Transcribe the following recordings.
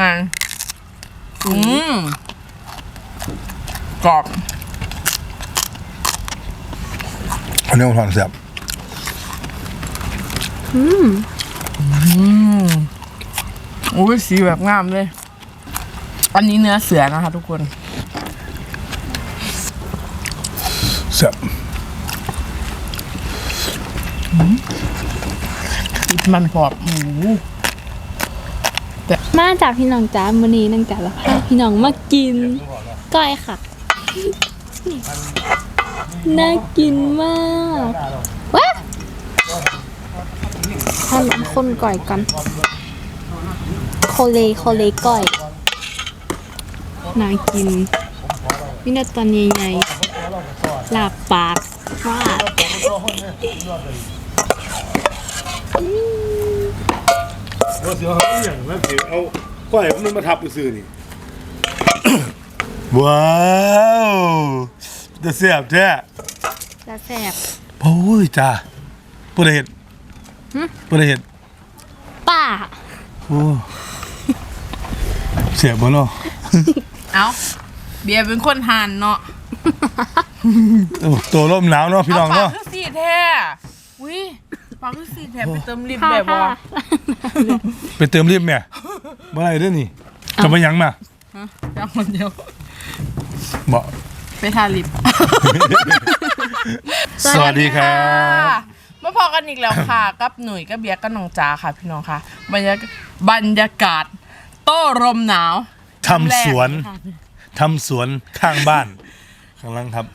อ่นอืมกรอบอันนี้ผมทานแซ่บโอ้ยสีแบบงามเลย อันนี้เนื้อเสือนะคะทุกคนแซ่บมันพอบหมู มาจากพี่น้องจ้ามื้อนี้นางจ๋าแล้วพาพี่น้องมากินก้อยค่ะ น่ากินมากว้าถ้าลอคนก่อยกัน โคเลโคเลก้อยน่ากินวินาตอนใหญ่ๆลาบปากมาก ว่าเสียเขาอย่างนั้นสิเอาก้อยมันมาทับไปซื้อนี่ว้าวจะแซ่บแท้จะแสบ โอ้ยจ้าผู้ใดเห็นผู้ใดเห็นป้าโอ้เสียบบ่เนาะเอาเบียร์เป็นคนทานเนาะโอ้ตัวร่มหนาวเนาะพี่น้องปาเนาะกคือสีแท้อุ้ย ปากคือสีแท้ไปเติมลิปค่ะแบบว่าค่ะไปเติมรีบแม่บ่อะไรเด้อนี่จะมาหยังมายังคนเดียว บ่ไปทาลิปสวัสดีครับ มาพอกันอีกแล้วค่ะ กับหนุ่ยกับเบียร์กับน้องจ้าค่ะ พี่น้องค่ะ บรรยากาศบรรยากาศ โต้ลมหนาว ทำสวนแรกทำสวนข้างบ้านข้างหล่างครับ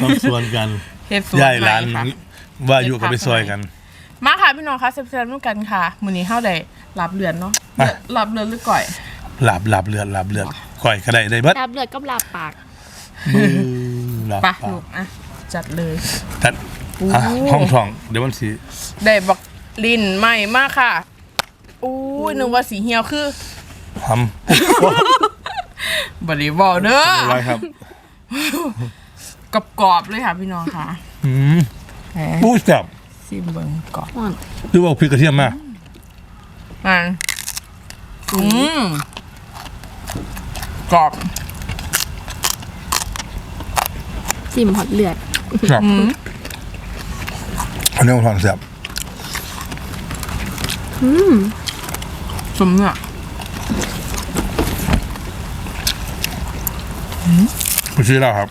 ทำสวนกันเฮ็ดสวนยายหลานใค่ะ ว่าอยู่กับไปซอยกัน มาค่ะพี่น้องคะเซฟเซฟร่วมกันค่ะมื้อนี้เฮาได้รับเรือนเนาะมารับเรือนหรือก่อย หลับหลับเลือดหลับเลือดก่อยก็ได้ได้เบิดลาบเลือดกับลาบปาก มือหลับไปะปาลูกกอะ จัดเลย ตัดอะห้องทองเดี๋ยวมันสีได้บักลินใหม่มากค่ะอู้ยนึกว่าสีเหี่ยวคือทบริบอลเด้อำอะไรครับกรอบๆเลยค่ะพี่น้องค่ะ อืม แหมปูแซ่บซิมเบิงกรอบอ่อนหรือว่าพริกกระเทียมมาอะอืมกรอบจิ้มหอดเลือดครับอืมอันนี้ผมทานแซ่บสมเนี่ยคุณชื่อแล้วครับ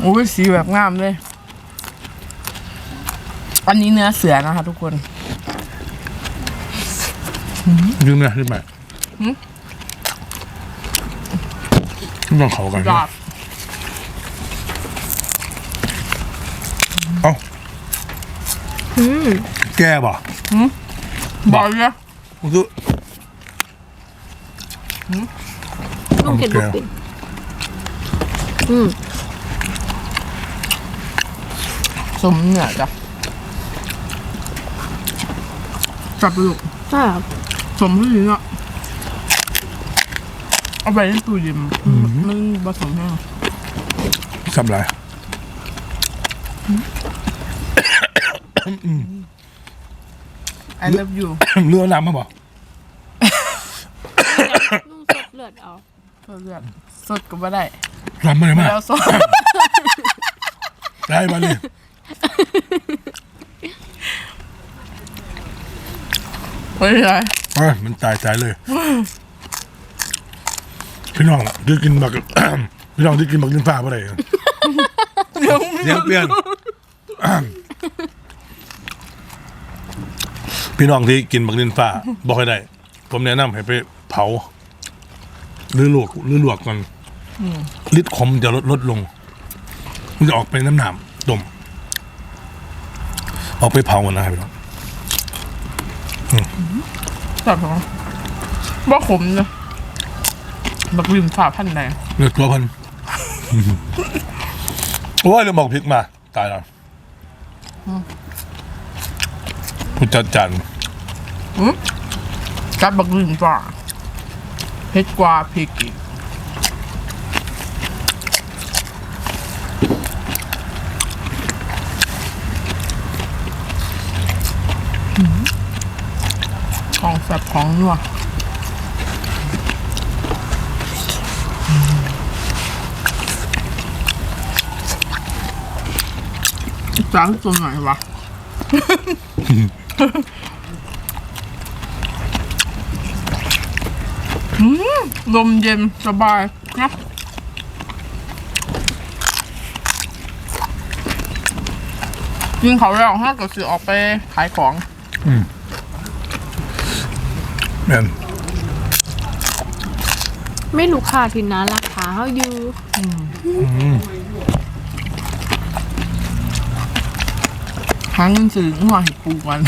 โอ้ยสีแบบงามเลย อันนี้เนื้อเสือนะคะทุกคน ยืมเนี่ยรีบมาต้องเขากันกรอบเอ้าแก้บ่บอกเลยผมคือลูกเห็ดบุกปิน อืมสมเนี่ยจ้ะจับลูกใช่ครับสมที่นี่เนาะเอาไปที่ตู้เย็นมันผสมแห้งทำไรไอเลิฟยูเรือน้ำมาบ่นุ่งสดเลือดเอา เลือดสดก็ไม่ได้น้ำมาเลยมาแล้วสดได้มาเลยไม่ใช่เอ้ยมันตายใจเลย พี่น้องที่กินบัก พี่น้องที่กินบักลินฟ้าเมื่อไหร่เสียงเปลี่ยน พี่น้องที่กินบักลินฟ้าบอกให้ได้ ผมแนะนำให้ไปเผาห รือลวกหรือลวกก่อนฤทธิ์ขมจะลดลดลง มันจะออกเป็นน้ำหนามดมเอาไปเผากันนะครับพี่น้องจับของบ่ขมนะบักวิมฝ่าพันใดเลือกตัวพันโอ้ยเรื่องบอกพริกมา ตายแล้วผู้จัดจานจับบักวิมฝ่า เผ็ดกว่าพริกอีกสับของนัวจ้างตัวไหนวะ อืม ลมเย็นสบายนะยิงเขาแล้วห้ากับสือออกไปขายของแม่นไม่ลูกค้าที่น่ารักขาเขาอยู่หาเงินซื้อหัวให้ปูมัน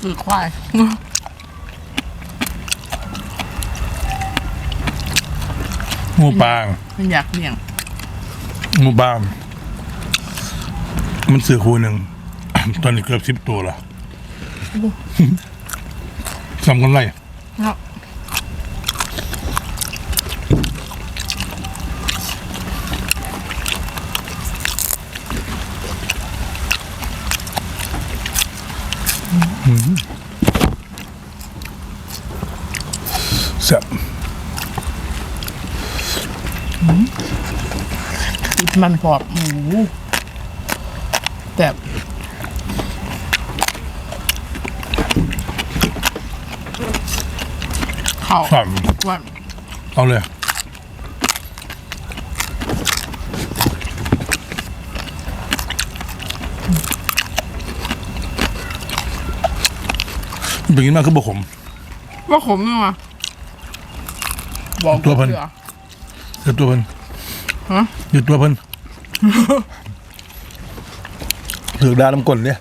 ซื้อควาย หมูปลามันอยากเลี้ยงหมูปลามันซื้อคู่หนึ่ง ตอนนี้เกือบสิบตัวละสำกันไร เนาะ แซ่บ ติด มันพอบหมูแต่เขาครับว่าเอาเลย เป็นกินมากคือบกขมว่าขมนี่วะบอกตัวเพิ่นสือเดือดตัวเพิ่นฮะ เดือดตัวเพิ่นถือดาลำกลเนี่ย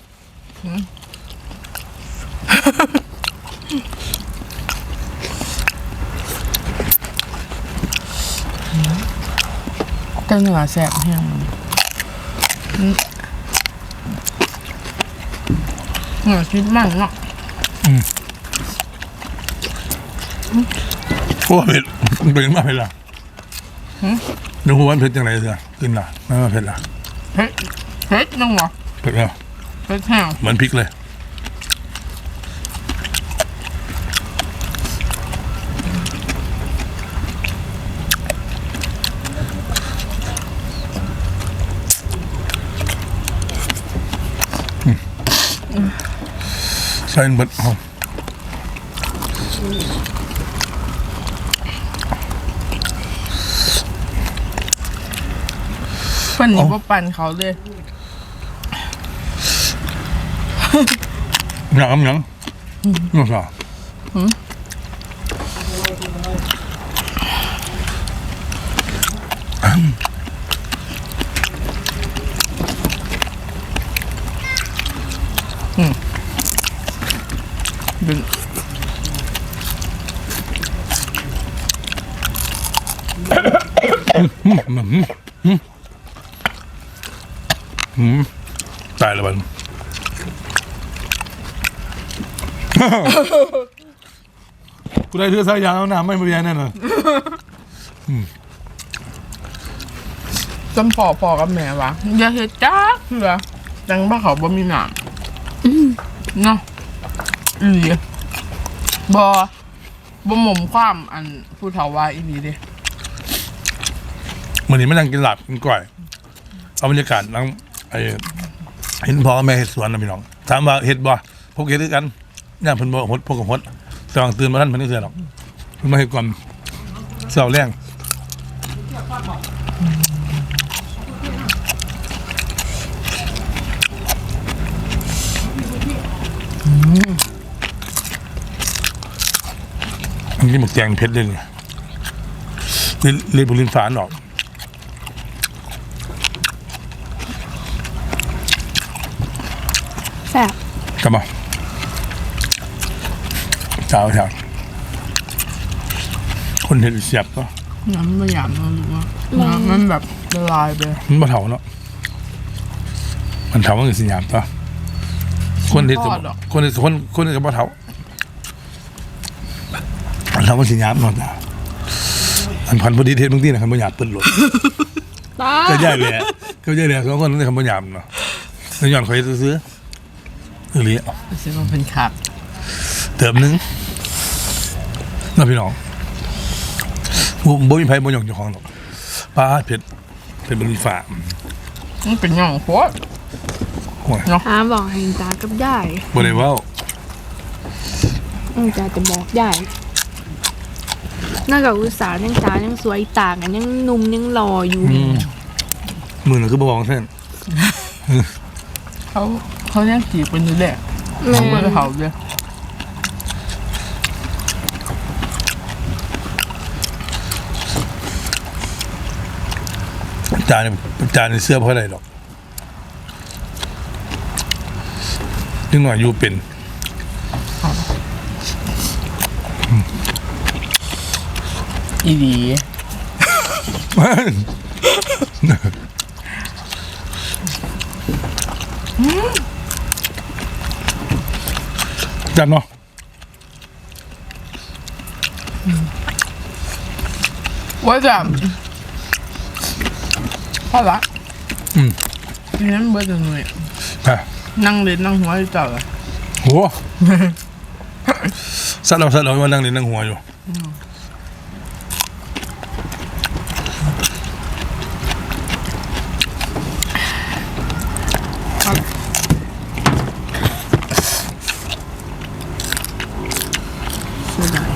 แต่เนื้อแสบแห้งมันอืมเนื้อชิ้นมันเนาะโอ้เผ็ดมันเป็นมากเผ็ดละ นึกว่าเผ็ดจังไรเถอะกินละไม่ว่าเผ็ดละเผ็ดเผ็ดนังวะเผ็ดแล้วเผ็ดแห้งเหมือนพริกเลยใส่เบิดเอา เพิ่นนี่ว่าปั่นเขาเลยหนังหนังน้องสาวดึงตายแล้วมัน กูได้เทือสายยางเอาน้ำไม่มาเรียนแน่นอนจำพอพอกับแม่วะอย่าเฮ็ดจ้าเถื่อจังบ้าเขาบ่มีหนามเนาะอีหลีบ่บ่หม่มความอันผู้เฒ่าว่าอีหลีเด้เหมือนนี้ไม่นั่งกินหลับกินก่อยเอาบรรยากาศนั่งไอ้เห็นพ่อกับแม่เห็ดสวนนะพี่น้องถามว่าเห็ดบ่พวกเห็ดด้วยกัน ย่างเพิ่นบ่หดพวกกับหดสว่างตื่นมาท่านเพิ่นนี่เสือหรอกเพิ่นมาเห็ดก่อนเสาแรงอันนี้หมกแจงเพชรเลยเนี่ยเล่นเล่นบุรินฝานออกแซ่บกลับมา เช้าเช้าคนเห็นเสียบก็น้ำไม่หยาบมันรู้ว่าน้ำมันแบบละลายไปมันบ่เถาเนาะมันเถามันคือสิหยามต่อคนที่ทอดเหรอคนที่คนคนที่กับบ่เถามันเถามันสิหยามเนาะจ้ะอันพันพอดีเทศบางทีนะคันบ่หยาบเปิ้นหลดตาก็ย่ายแหละก็ย่ายแหละสองคนนี่คันบ่หยาบเนาะแล้วย้อนข่อยซื้อหรือรู้สึกว่าเป็นขาดเติมหนึง น้าพี่น้องบ่บ่มีไผบ่หยองเจ้าของหรอกป้าดเผ็ดเผ็ดบนฝ่ามันเป็นหย่องโคตรโอ้ยหาบอกให้ตากับยายบ่ได้เว้าอืมตาจะบอกยายน่ากับอุตสาห์ยังตายังสวยตากันยังหนุ่มยังหล่ออยู่อืมมือน่ะคือบ่บอกเส้นเขาเขายังจีบเป็นอยู่แหละแม่เขาไม่ได้เขาเลย จานนี่จานนี่เสื้อเพราะอะไรหรอกนิดหน่อยอยู่เป็นอีดีจันเนาะว่าจะ พ่อละอืมทีนั้นเบิร์ดหน่อยอะนั่งเล่นนั่งหัวอยู่จ้ะเลยโห สัตว์เราสัตว์เราว่านั่งเล่นนั่งหัวอยู่เสียดาย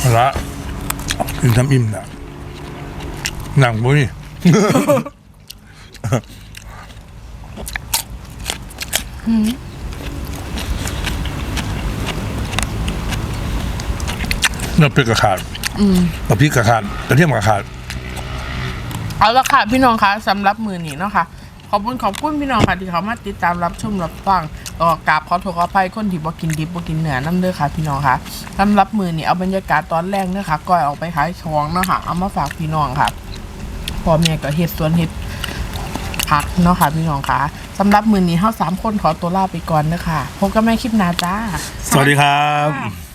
เอาละ กินทำอิ่มนะหนังบ่มีเนื้อเป็ดกระขาดกระพริกกระขาดกระเทียมกระขาด เอาละค่ะพี่น้องคะสำหรับมือนี้เนาะค่ะ ขอบคุณขอบคุณพี่น้องค่ะที่เขามาติดตามรับชมรับฟังก็กราบขอโทษขออภัยคนที่บ่กินดิบบ่กินเนื้อน้ำเด้อค่ะพี่น้องค่ะสำหรับมือนี้เอาบรรยากาศตอนแรกเนาะค่ะก้อยออกไปขายของเนาะค่ะเอามาฝากพี่น้องค่ะพ่อแม่ก็เฮ็ดสวนเฮ็ดผักเนาะค่ะพี่น้องค่ะสำหรับมือนี้เฮาสามคนขอตัวลาไปก่อนเด้อค่ะพบกันใหม่คลิปหน้าจ้า สวัสดีครับ